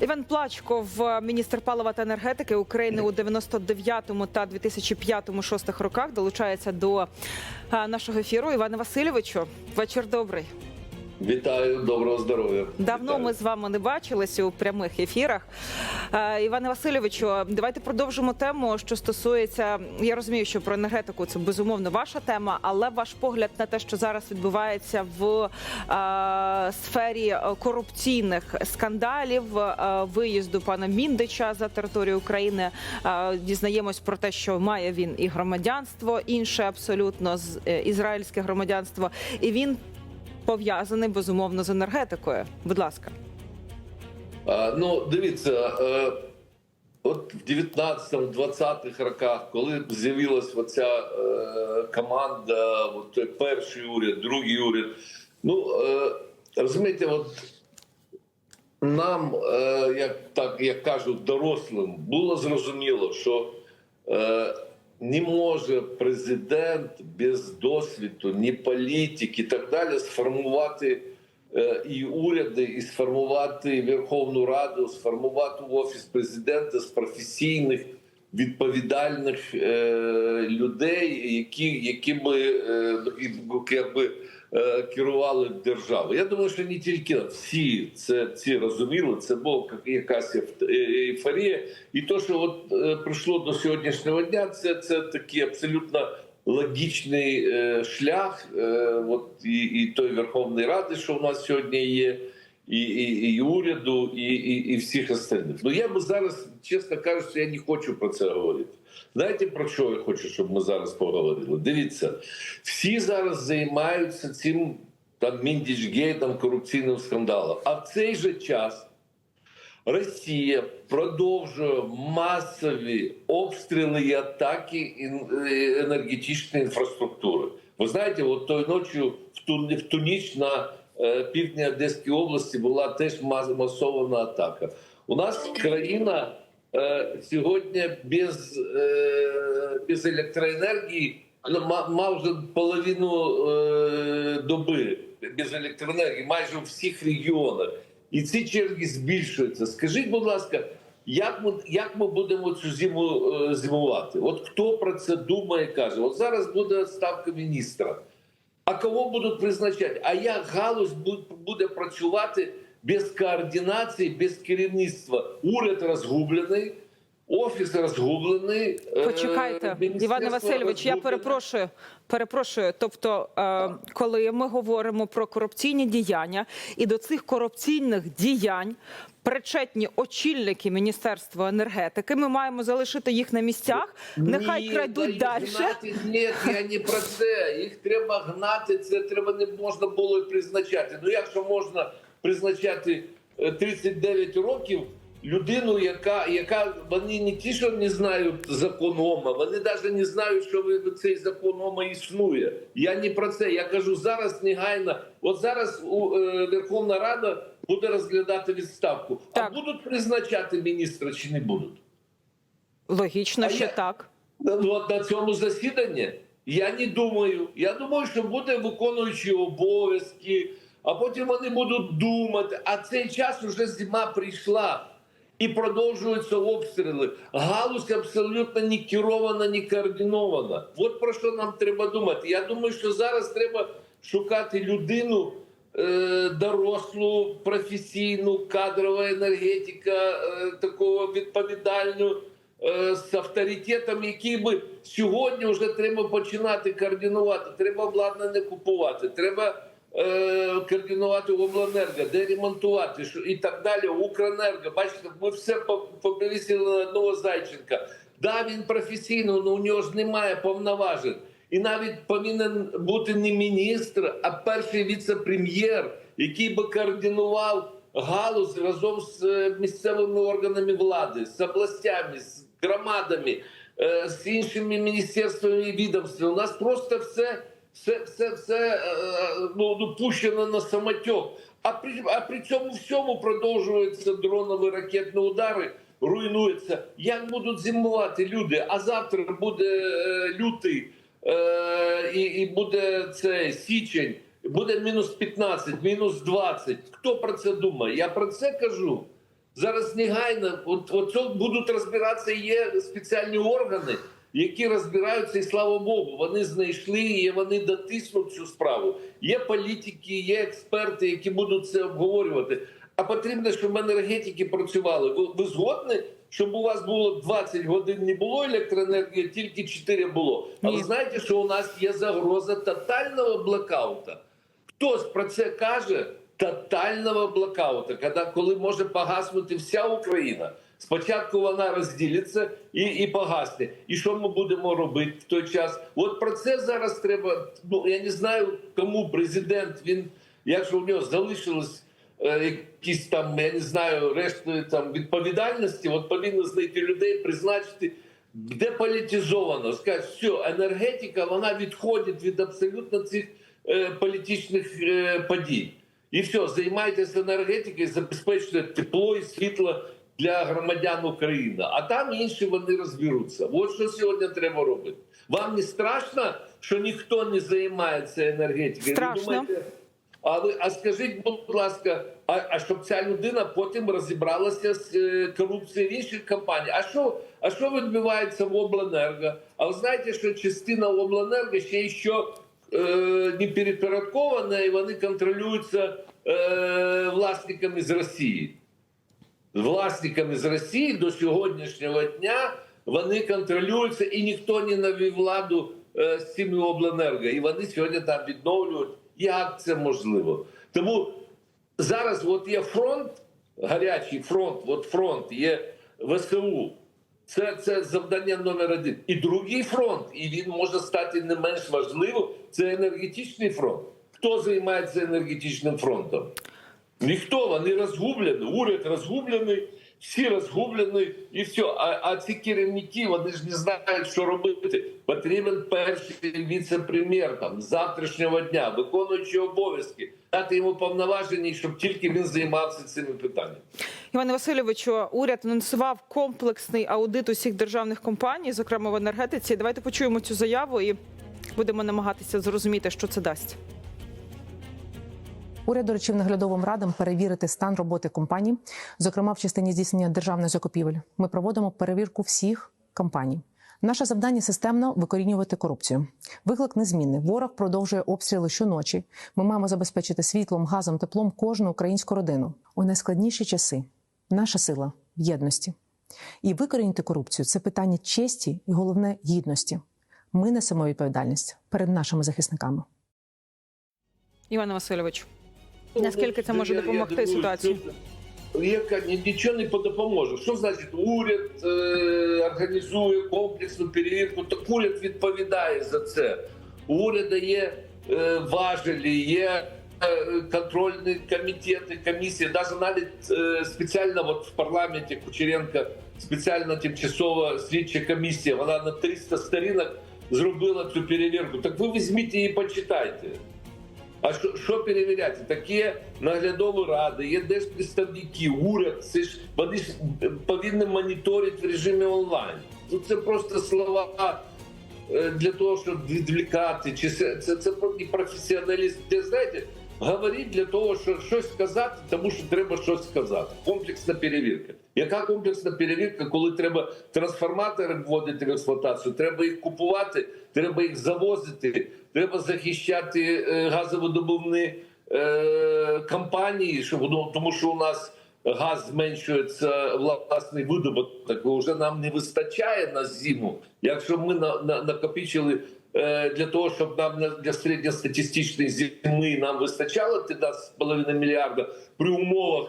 Іван Плачков, міністр палива та енергетики України у 99-му та 2005-2006 роках, долучається до е, нашого ефіру. Івана Васильовичу, вечір добрий. Вітаю, доброго здоров'я. Давно Вітаю. ми з вами не бачилися у прямих ефірах. Е, Іване Васильовичу, давайте продовжимо тему, що стосується. Я розумію, що про енергетику це безумовно ваша тема, але ваш погляд на те, що зараз відбувається в е, сфері корупційних скандалів, е, виїзду пана Міндича за територію України. Е, дізнаємось про те, що має він і громадянство інше, абсолютно з е, ізраїльське громадянство, і він пов'язаний безумовно з енергетикою. Будь ласка. А, ну, дивіться, е, от в 19-20-х роках, коли з'явилась оця е, команда, от перший уряд, другий уряд, ну е, розумієте, от нам, е, як так як кажуть, дорослим, було зрозуміло, що е, не може президент без досвіду, ні політики і так далі сформувати е, і уряди, і сформувати Верховну Раду, сформувати офіс президента з професійних відповідальних е, людей, які, би е, і- якби е, керували державою. Я думаю, що не тільки всі це ці розуміли. Це була якась е, ейфорія, і то, що от е, прийшло до сьогоднішнього дня, це, це такий абсолютно логічний е, шлях. Е, от і, і той Верховної Ради, що в нас сьогодні є. І, і, і уряду, і, і, і всіх остальних. Ну я би зараз, чесно кажучи, я не хочу про це говорити. Знаєте про що я хочу, щоб ми зараз поговорили? Дивіться, всі зараз займаються цим там міндічгейтом, корупційним скандалом. А в цей же час Росія продовжує масові обстріли і атаки е, енергетичної інфраструктури. Ви знаєте, от тої ночі в ту, в ту ніч на е, півдні Одеської області була теж масована атака. У нас країна е, сьогодні без, е, без електроенергії ну, ма- майже половину е, доби без електроенергії, майже у всіх регіонах. І ці черги збільшуються. Скажіть, будь ласка, як ми, як ми будемо цю зиму зимувати? От хто про це думає, каже? От зараз буде ставка міністра. А кого будуть призначати? А як галузь буде працювати без координації, без керівництва? Уряд розгублений, офіс розгублений. е, Почекайте, Іване Васильович, я перепрошую. Перепрошую. Тобто, е, коли ми говоримо про корупційні діяння, і до цих корупційних діянь причетні очільники Міністерства енергетики, ми маємо залишити їх на місцях. Нехай Ні, крадуть далі. Ні, я не про це. Їх треба гнати. Це треба не можна було і призначати. Ну якщо можна призначати е, 39 років людину, яка яка вони не ті, що не знають закон ОМА, вони навіть не знають, що цей закон ОМА існує. Я не про це. Я кажу зараз негайно. От зараз у, е, Верховна Рада буде розглядати відставку. Так. А будуть призначати міністра чи не будуть? Логічно, А що я- так. Ну, от на цьому засіданні я не думаю. Я думаю, що буде виконуючий обов'язки, а потім вони будуть думати. А цей час вже зима прийшла і продовжуються обстріли. Галузь абсолютно не керована, не координована. От про що нам треба думати. Я думаю, що зараз треба шукати людину. е, Дорослу, професійну, кадрова енергетика, е, такого відповідальну, е, з авторитетом, який би сьогодні вже треба починати координувати. Треба обладнання купувати, треба координувати обленерго, де ремонтувати і так далі. Укренерго. Бачите, ми все по- повісили на одного Зайченка. Да, він професійно, але у нього ж немає повноважень. І навіть повинен бути не міністр, а перший віце-прем'єр, який би координував галузь разом з е, місцевими органами влади, з областями, з громадами, е, з іншими міністерствами і відомствами. У нас просто все, все, все, все е, ну, ну, пущено на самотек. А при, а при цьому всьому продовжуються дронові ракетні удари. Руйнується. Як будуть зимувати люди? А завтра буде е, лютий е, і, і буде це січень. буде мінус 15, мінус 20. Хто про це думає? Я про це кажу. Зараз негайно, от, от будуть розбиратися. Є спеціальні органи, які розбираються, і слава Богу, вони знайшли і вони дотиснуть цю справу. Є політики, є експерти, які будуть це обговорювати. А потрібно, щоб енергетики працювали. Ви, ви згодні, щоб у вас було 20 годин не було електроенергії, тільки 4 було. А ви знаєте, що у нас є загроза тотального блокаута? Хтось про це каже тотального блокаута, коли може погаснути вся Україна. Спочатку вона розділиться і, і погасне. І що ми будемо робити в той час? От про це зараз треба. Ну я не знаю, кому президент він, якщо у нього залишилось е, якісь там, я не знаю, рештою там відповідальності, от повинен знайти людей, призначити. Деполітизовано, сказати, все, енергетика вона відходить від абсолютно цих е, політичних е, подій. І все, займайтеся енергетикою, забезпечте тепло і світло для громадян України. А там інші вони розберуться. От що сьогодні треба робити. Вам не страшно, що ніхто не займається енергетикою? Страшно. думаєте, а а скажіть, будь ласка, а, а щоб ця людина потім розібралася з е, корупцією в інших компаній? А що, а що відбувається в обленерго? А ви знаєте, що частина обленерго ще й що е, не перепорядкована, і вони контролюються е, власниками з Росії. Власниками з Росії до сьогоднішнього дня вони контролюються, і ніхто не навів владу е, з цими обленерго. І вони сьогодні там відновлюють. Як це можливо? Тому зараз от є фронт, гарячий фронт, от фронт є ВСУ. Це, це завдання номер один. І другий фронт, і він може стати не менш важливим. Це енергетичний фронт. Хто займається енергетичним фронтом? Ніхто, вони розгублені, уряд розгублений, всі розгублені, і все. А, а ці керівники вони ж не знають, що робити. Потрібен перший віце-прем'єр там завтрашнього дня, виконуючий обов'язки, дати йому повноваження, щоб тільки він займався цими питаннями. Іване Васильовичу, уряд анонсував комплексний аудит усіх державних компаній, зокрема в енергетиці. Давайте почуємо цю заяву і будемо намагатися зрозуміти, що це дасть. Уряд доручив наглядовим радам перевірити стан роботи компаній, зокрема в частині здійснення державних закупівель. Ми проводимо перевірку всіх компаній. Наше завдання системно викорінювати корупцію. Виклик незмінний. Ворог продовжує обстріли щоночі. Ми маємо забезпечити світлом, газом, теплом кожну українську родину. У найскладніші часи наша сила в єдності. І викорінити корупцію це питання честі і головне гідності. Ми несемо відповідальність перед нашими захисниками. Іване Васильовичу, наскільки це може допомогти ситуації? Яка нічого не допоможе. Що значить уряд е, організує комплексну перевірку? Так уряд відповідає за це. У уряду є е, важелі, є е, контрольні комітети, комісії. Навіть навіть е, спеціально от в парламенті Кучеренка спеціальна тимчасова слідча комісія. Вона на 300 сторінок зробила цю перевірку. Так ви візьміть і почитайте. А що, що перевіряти? Такі наглядові ради, є держпредставники, уряд. Це ж вони ж повинні моніторити в режимі онлайн. Ну це просто слова е, для того, щоб відвлікати. Чи це, це, це професіоналізм. Де знаєте, говорить для того, щоб щось сказати, тому що треба щось сказати. Комплексна перевірка. Яка комплексна перевірка, коли треба трансформатори вводити в експлуатацію? Треба їх купувати, треба їх завозити, треба захищати е, газовидобувні е, компанії, щоб ну, тому що у нас газ зменшується власний видобуток, вже нам не вистачає на зиму. Якщо ми на, на, накопичили для того, щоб нам на- для середньостатистичної зими нам вистачало 13,5 мільярда при умовах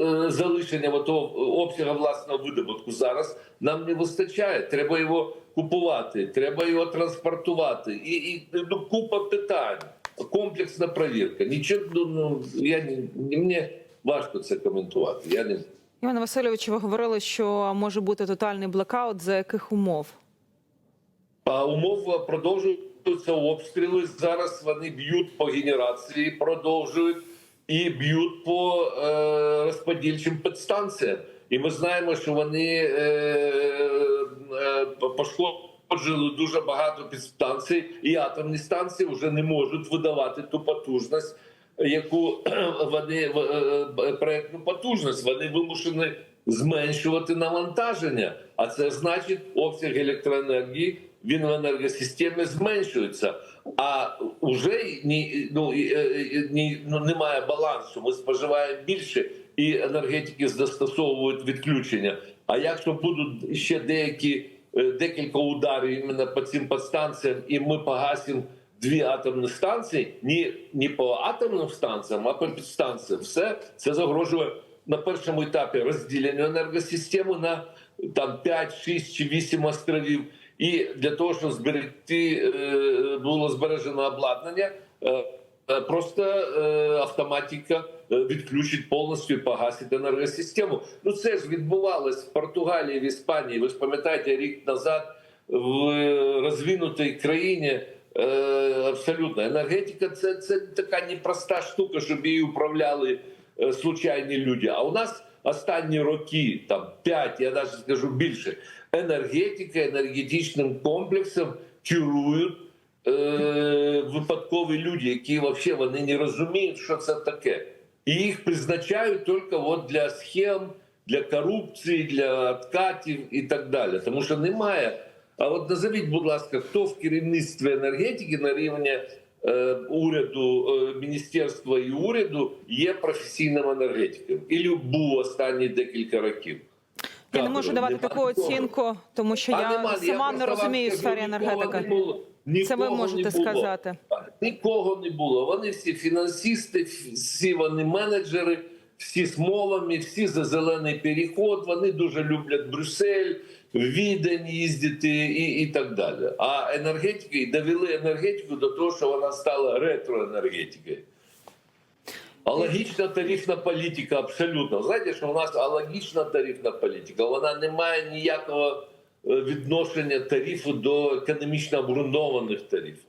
е, залишення того обсягу власного видобутку. Зараз нам не вистачає. Треба його купувати, треба його транспортувати. І, і ну, купа питань. Комплексна перевірка. Нічого ну, ну, я мені важко це коментувати. Я не Іване Васильовичу, ви говорили, що може бути тотальний блекаут. За яких умов? А умова продовжуються обстріли. Зараз вони б'ють по генерації, продовжують і б'ють по е, розподільчим підстанціям. І ми знаємо, що вони е, е, пошкоджили дуже багато підстанцій, і атомні станції вже не можуть видавати ту потужність, яку вони е, проектну потужність, вони вимушені зменшувати навантаження. А це значить, обсяг електроенергії він в енергосистемі зменшується. А вже ні, ну, е, ні, ну, немає балансу. Ми споживаємо більше, і енергетики застосовують відключення. А якщо будуть ще деякі е, декілька ударів іменно по цим подстанціям, і ми погасимо дві атомні станції, ні, не по атомним станціям, а по підстанціям, все це загрожує на першому етапі розділенню енергосистеми на там 5, 6 чи 8 островів. І для того, щоб зберегти е, було збережено обладнання, е, е, просто автоматика відключить повністю і погасить енергосистему. Ну це ж відбувалось в Португалії, в Іспанії. Ви ж пам'ятаєте, рік назад в розвинутій країні. Абсолютно енергетика це, це така непроста штука, щоб її управляли случайні люди. А у нас останні роки, там 5, я навіть скажу більше, енергетика, енергетичним комплексом керують е, випадкові люди, які взагалі вони не розуміють, що це таке. І їх призначають тільки от для схем, для корупції, для откатів і так далі. Тому що немає. А от назовіть, будь ласка, хто в керівництві енергетики на рівні уряду, е, міністерства і уряду є професійним енергетиком, і був останні декілька років. Я не можу давати Нема таку оцінку, тому що А я нема, сама не розумію сфері енергетики. не було. Це ви можете не було. сказати. Нікого не було. Вони всі фінансисти, всі вони менеджери, всі з мовами, всі за зелений переход. Вони дуже люблять Брюссель, Відень їздити і, і так далі. А енергетики довели енергетику до того, що вона стала ретроенергетикою. Алогічна тарифна політика абсолютно. Знаєте, що у нас алогічна тарифна політика, вона не має ніякого е, відношення тарифу до економічно обґрунтованих тарифів.